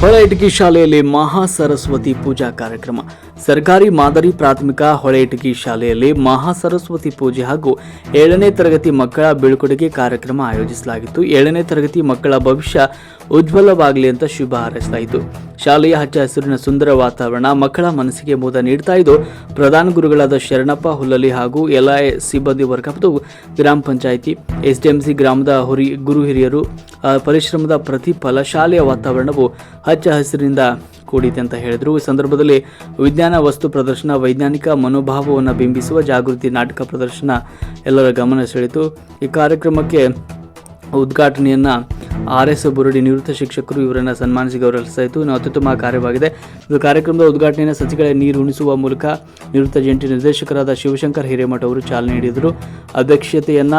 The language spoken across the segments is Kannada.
ಹೊಳೆಇಟಗಿ ಶಾಲೆಯಲ್ಲಿ ಮಹಾ ಸರಸ್ವತಿ ಪೂಜಾ ಕಾರ್ಯಕ್ರಮ. ಸರ್ಕಾರಿ ಮಾದರಿ ಪ್ರಾಥಮಿಕ ಹೊಳೆಇಟಗಿ ಶಾಲೆಯಲ್ಲಿ ಮಹಾ ಸರಸ್ವತಿ ಪೂಜೆ ಹಾಗೂ ಏಳನೇ ತರಗತಿ ಮಕ್ಕಳ ಬೀಳ್ಕೊಡುಗೆ ಕಾರ್ಯಕ್ರಮ ಆಯೋಜಿಸಲಾಗಿತ್ತು. ಏಳನೇ ತರಗತಿ ಮಕ್ಕಳ ಭವಿಷ್ಯ ಉಜ್ವಲವಾಗಲಿ ಅಂತ ಶುಭ ಹಾರೈಸ್ತಾ ಇತ್ತು. ಶಾಲೆಯ ಹಚ್ಚ ಹಸಿರಿನ ಸುಂದರ ವಾತಾವರಣ ಮಕ್ಕಳ ಮನಸ್ಸಿಗೆ ಮೋದ ನೀಡ್ತಾ ಇದ್ದು, ಪ್ರಧಾನ ಗುರುಗಳಾದ ಶರಣಪ್ಪ ಹುಲ್ಲಲಿ ಹಾಗೂ ಎಲ್ಐ ಸಿಬ್ಬಂದಿ ವರ್ಗ ಮತ್ತು ಗ್ರಾಮ ಪಂಚಾಯಿತಿ ಎಸ್ಡಿಎಂಸಿ ಗ್ರಾಮದ ಹುರಿ ಗುರು ಹಿರಿಯರು ಪರಿಶ್ರಮದ ಪ್ರತಿಫಲ ಶಾಲೆಯ ವಾತಾವರಣವು ಹಚ್ಚ ಹಸಿರಿನಿಂದ ಕೂಡಿದೆ ಅಂತ ಹೇಳಿದರು. ಈ ಸಂದರ್ಭದಲ್ಲಿ ವಿಜ್ಞಾನ ವಸ್ತು ಪ್ರದರ್ಶನ, ವೈಜ್ಞಾನಿಕ ಮನೋಭಾವವನ್ನು ಬಿಂಬಿಸುವ ಜಾಗೃತಿ ನಾಟಕ ಪ್ರದರ್ಶನ ಎಲ್ಲರ ಗಮನ ಸೆಳೆಯಿತು. ಈ ಕಾರ್ಯಕ್ರಮಕ್ಕೆ ಉದ್ಘಾಟನೆಯನ್ನ ಆರ್ ಎಸ್ ಬುರುಡಿ ನಿವೃತ್ತ ಶಿಕ್ಷಕರು ಇವರನ್ನು ಸನ್ಮಾನಿಸಿ ಗೌರವಿಸಲಾಯಿತು ಇನ್ನು ಅತ್ಯುತ್ತಮ ಕಾರ್ಯವಾಗಿದೆ. ಇದು ಕಾರ್ಯಕ್ರಮದ ಉದ್ಘಾಟನೆಯನ್ನು ಸಸಿಗಳ ನೀರು ಉಣಿಸುವ ಮೂಲಕ ನಿವೃತ್ತ ಜಂಟಿ ನಿರ್ದೇಶಕರಾದ ಶಿವಶಂಕರ್ ಹಿರೇಮಠ ಅವರು ಚಾಲನೆ ನೀಡಿದರು. ಅಧ್ಯಕ್ಷತೆಯನ್ನ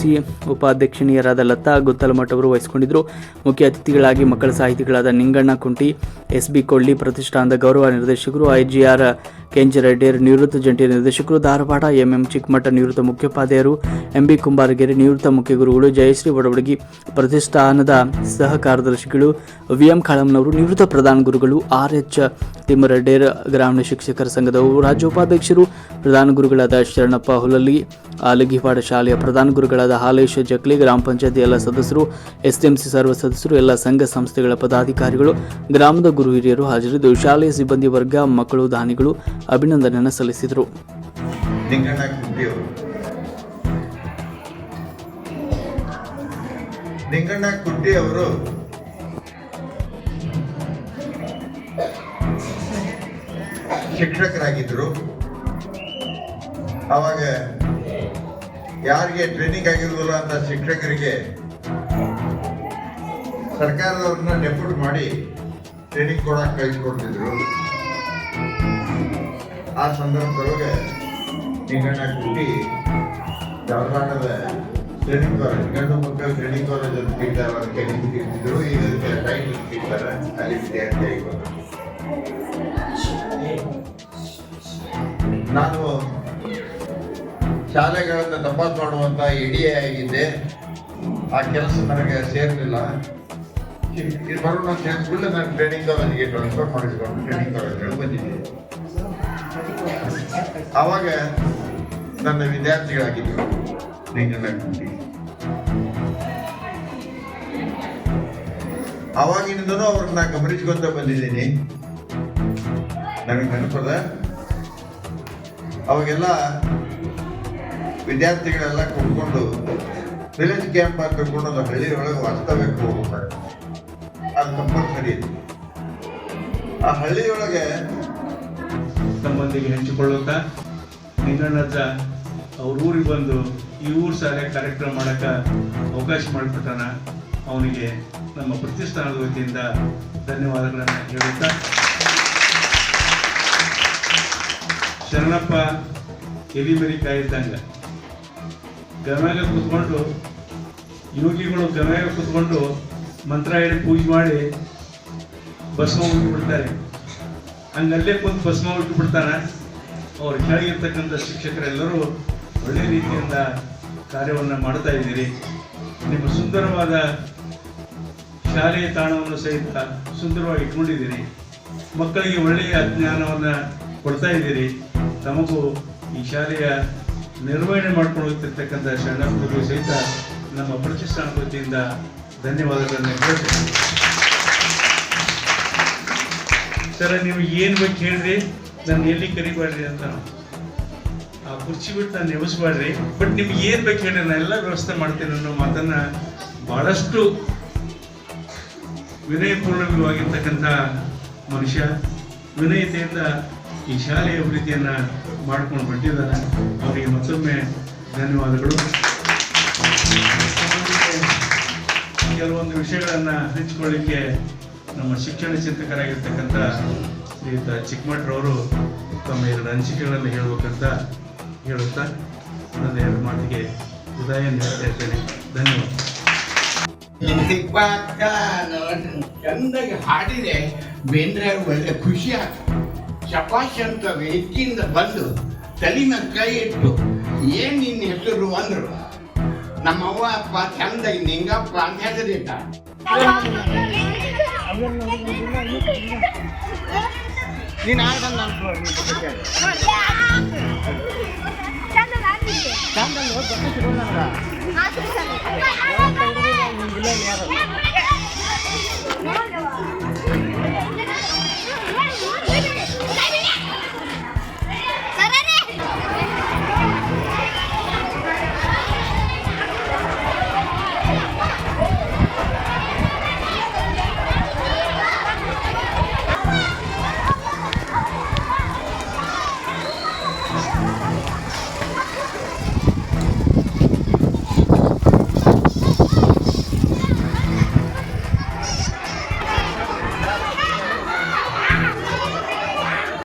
ಸಿ ಉಪಾಧ್ಯಕ್ಷಣೀಯರಾದ ಲತಾ ಗುತ್ತಲಮಠ ಅವರು ವಹಿಸಿಕೊಂಡಿದ್ದರು. ಮುಖ್ಯ ಅತಿಥಿಗಳಾಗಿ ಮಕ್ಕಳ ಸಾಹಿತಿಗಳಾದ ನಿಂಗಣ್ಣ ಕುಂಟಿ ಎಸ್ ಬಿ ಕೊಳ್ಳಿ ಪ್ರತಿಷ್ಠಾನದ ಗೌರವ ನಿರ್ದೇಶಕರು, ಐಜಿಆರ್ ಕೆಂಚರೆಡ್ಡಿಯರ್ ನಿವೃತ್ತ ಜಂಟಿ ನಿರ್ದೇಶಕರು, ಧಾರವಾಡ ಎಂಎಂ ಚಿಕ್ಕಮಠ ನಿವೃತ್ತ ಮುಖ್ಯೋಪಾಧ್ಯಾಯರು, ಎಂಬಿ ಕುಂಬಾರಗೆರೆ ನಿವೃತ್ತ ಮುಖ್ಯ ಗುರುಗಳು, ಜಯಶ್ರೀ ಬಡವಡಗಿ ಪ್ರತಿಷ್ಠಾನದ ಸಹ ಕಾರ್ಯದರ್ಶಿಗಳು, ವಿಎಂ ಖಾಳಂನವರು ನಿವೃತ್ತ ಪ್ರಧಾನ ಗುರುಗಳು ಆರ್ ಎಚ್ ತಿಮ್ಮರೆಡ್ಡಿಯರ್ ಗ್ರಾಮೀಣ ಶಿಕ್ಷಕರ ಸಂಘದ ರಾಜ್ಯ ಉಪಾಧ್ಯಕ್ಷರು ಪ್ರಧಾನ ಗುರುಗಳಾದ ಶರಣಪ್ಪ ಹುಲಲ್ಲಿ ಆಲಗಿಪಾಡ ಶಾಲೆಯ ಪ್ರಧಾನ ಗುರುಗಳಾದ ಹಾಲೇಶ ಜಕ್ಲಿ, ಗ್ರಾಮ ಪಂಚಾಯತಿ ಎಲ್ಲ ಸದಸ್ಯರು ಎಸ್ಡಿಎಂಸಿ ಸರ್ವ ಸದಸ್ಯರು, ಎಲ್ಲ ಸಂಘ ಸಂಸ್ಥೆಗಳ ಪದಾಧಿಕಾರಿಗಳು, ಗ್ರಾಮದ ಗುರು ಹಿರಿಯರು ಹಾಜರಿದ್ದು. ಶಾಲೆಯ ಸಿಬ್ಬಂದಿ ವರ್ಗ, ಮಕ್ಕಳು, ದಾನಿಗಳು ಅಭಿನಂದನೆಯನ್ನು ಸಲ್ಲಿಸಿದರು. ಶಿಕ್ಷಕರಾಗಿದ್ದರು. ಅವಾಗ ಯಾರಿಗೆ ಟ್ರೈನಿಂಗ್ ಆಗಿರೋದಿಲ್ಲ ಅಂತ ಶಿಕ್ಷಕರಿಗೆ ಸರ್ಕಾರದವ್ರನ್ನ ಡೆಪ್ಯೂಟ್ ಮಾಡಿ ಟ್ರೈನಿಂಗ್ ಕೊಡಕ್ಕೆ ಕಳಿಸ್ಕೊಡ್ತಿದ್ರು ಆ ಸಂದರ್ಭದೊಳಗೆ ನಿಂಗಣ್ಣ ಕುಟ್ಟಿ ಧಾರವಾಡದ ಟ್ರೈನಿಂಗ್ ಕಾಲೇಜ್ ಗಂಡು ಮಕ್ಕಳ ಟ್ರೈನಿಂಗ್ ಕಾಲೇಜ್ ಅಂತ ನಿಂತಿದ್ರು. ಈಗ ಶಾಲೆಗಳನ್ನ ತಪಾಸ್ ಮಾಡುವಂತ ಇಡಿ ಆಗಿದ್ದೆ ಆ ಕೆಲಸ ನನಗೆ ಸೇರಲಿಲ್ಲ. ಇದು ಬರೋಣ ಸೇರಿಸ್ಬಿಟ್ಟು ನಾನು ಟ್ರೈನಿಂಗ್ ಕಾಲೇಜಿಗೆ ಟ್ರಾನ್ಸ್ಫರ್ ಮಾಡಿಸ್ಕೊಂಡು ಟ್ರೈನಿಂಗ್ ಕಾಲೇಜ್ಗಳು ಬಂದಿದ್ದೆ. ಆವಾಗ ನನ್ನ ವಿದ್ಯಾರ್ಥಿಗಳಾಗಿದ್ದರು ನಿಂಗಣ್ಣ ಕುಂಟಿ ಆವಾಗಿನಿಂದನೂ ಅವ್ರನ್ನ ಗಮನಿಸ್ಕೊಂತ ಬಂದಿದ್ದೀನಿ. ನನಗೆ ನೆನಪದ ಅವಾಗೆಲ್ಲ ವಿದ್ಯಾರ್ಥಿಗಳೆಲ್ಲ ಕೂತ್ಕೊಂಡು ವಿಲೇಜ್ ಕ್ಯಾಂಪ್ ಅಂತ ಒಂದು ಹಳ್ಳಿ ಒಳಗೆ ವಾಸ್ತವ್ಯಕ್ಕೆ ಹೋಗ್ತಾರೆ. ಅದು ಕಂಪಲ್ಸರಿ. ಆ ಹಳ್ಳಿಯೊಳಗೆ ತಮ್ಮೊಂದಿಗೆ ಹಂಚಿಕೊಳ್ಳುತ್ತಾ ಹತ್ರ ಅವ್ರ ಊರಿಗೆ ಬಂದು ಈ ಊರು ಸಾರೆ ಕಾರ್ಯಕ್ರಮ ಮಾಡಕ್ಕೆ ಅವಕಾಶ ಮಾಡಿಕೊಟ್ಟಾನ ಅವನಿಗೆ ನಮ್ಮ ಪ್ರತಿಷ್ಠಾನದ ವತಿಯಿಂದ ಧನ್ಯವಾದಗಳನ್ನು ಹೇಳುತ್ತಾ. ಶರಣಪ್ಪ ಎಲಿಮರಿ ಕಾಯಿದ್ದಂಗ ಗಮ್ಯಾಗ ಕೂತ್ಕೊಂಡು, ಯೋಗಿಗಳು ಗಮ್ಯಾಗ ಕೂತ್ಕೊಂಡು ಮಂತ್ರ ಹೇಳಿ ಪೂಜೆ ಮಾಡಿ ಭಸ್ಮ ಬಿಡ್ತಾರೆ ಹಂಗಲ್ಲೇ ಕುಂತು ಭಸ್ಮ ಬಿಡ್ತಾನ ಅವ್ರ ಕೆಳಗಿರ್ತಕ್ಕಂಥ ಶಿಕ್ಷಕರೆಲ್ಲರೂ ಒಳ್ಳೆ ರೀತಿಯಿಂದ ಕಾರ್ಯವನ್ನು ಮಾಡ್ತಾ ಇದ್ದೀರಿ. ನಿಮ್ಮ ಸುಂದರವಾದ ಶಾಲೆಯ ತಾಣವನ್ನು ಸಹಿತ ಸುಂದರವಾಗಿ ಇಟ್ಕೊಂಡಿದ್ದೀರಿ. ಮಕ್ಕಳಿಗೆ ಒಳ್ಳೆಯ ಜ್ಞಾನವನ್ನು ಕೊಡ್ತಾ ಇದ್ದೀರಿ. ತಮಗೂ ಈ ಶಾಲೆಯ ನಿರ್ವಹಣೆ ಮಾಡ್ಕೊಂಡು ಹೋಗ್ತಿರ್ತಕ್ಕಂಥ ಶರಣಾರ್ಥಿಗಳು ಸಹಿತ ನಮ್ಮ ಪ್ರತಿಷ್ಠಾನ ವತಿಯಿಂದ ಧನ್ಯವಾದಗಳನ್ನು ಹೇಳ್ತೇನೆ. ಸರ, ನೀವು ಏನು ಬೇಕು ಹೇಳ್ರಿ? ನಾನು ಎಲ್ಲಿ ಕರಿಬೇಡ್ರಿ ಅಂತ. ಆ ಕುರ್ಚಿ ಬಿಟ್ಟು ನಾನು ನೆನೆಸ್ಬೇಡ್ರಿ ಬಟ್ ನಿಮ್ಗೆ ಏನು ಬೇಕು ಹೇಳಿ ನಾನು ಎಲ್ಲ ವ್ಯವಸ್ಥೆ ಮಾಡ್ತೇನೆ ಅನ್ನೋ ಮಾತನ್ನ ಬಹಳಷ್ಟು ವಿನಯಪೂರ್ಣವಾಗಿರ್ತಕ್ಕಂಥ ಮನುಷ್ಯ ವಿನಯತೆಯಿಂದ ಈ ಶಾಲೆಯ ಅಭಿವೃದ್ಧಿಯನ್ನ ಮಾಡ್ಕೊಂಡು ಬಿಟ್ಟಿದ್ದಾರೆ ಅವರಿಗೆ ಮತ್ತೊಮ್ಮೆ ಧನ್ಯವಾದಗಳು. ಕೆಲವೊಂದು ವಿಷಯಗಳನ್ನು ಹಂಚಿಕೊಳ್ಳಿಕ್ಕೆ ನಮ್ಮ ಶಿಕ್ಷಣ ಚಿಂತಕರಾಗಿರ್ತಕ್ಕಂಥ ಶ್ರೀಯುತ ಚಿಕ್ಕಮಠರವರು ತಮ್ಮ ಎರಡು ಅನಿಸಿಕೆಗಳನ್ನು ಹೇಳಬೇಕಂತ ಹೇಳುತ್ತಾ ನನ್ನ ಎರಡು ಮಾತಿಗೆ ವಿದಾಯ ನೀಡ್ತಾ ಇದ್ದೇನೆ. ಧನ್ಯವಾದ ಚಂದಾಗಿ ಹಾಡಿದೆ ಬೇಂದ್ರೆ ಒಳ್ಳೆ ಖುಷಿ ಆಯ್ತು ಚಪಾಶ್ ಅಂತ ವೇದಿಕೆಯಿಂದ ಬಂದು ತಲೆ ಕೈ ಇಟ್ಟು, ಏನು ನಿನ್ನ ಹೆಸರು? ಅಂದ್ರು. ನಮ್ಮವ್ವ, ಅಪ್ಪ ಚಂದಾಗಿ ನಿಂಗಪ್ಪ ಅಂತ ಹೆಸರಿಟ್ಟ ನೀನು ಆಡಲ್ಲ ಚಂದ 面也很。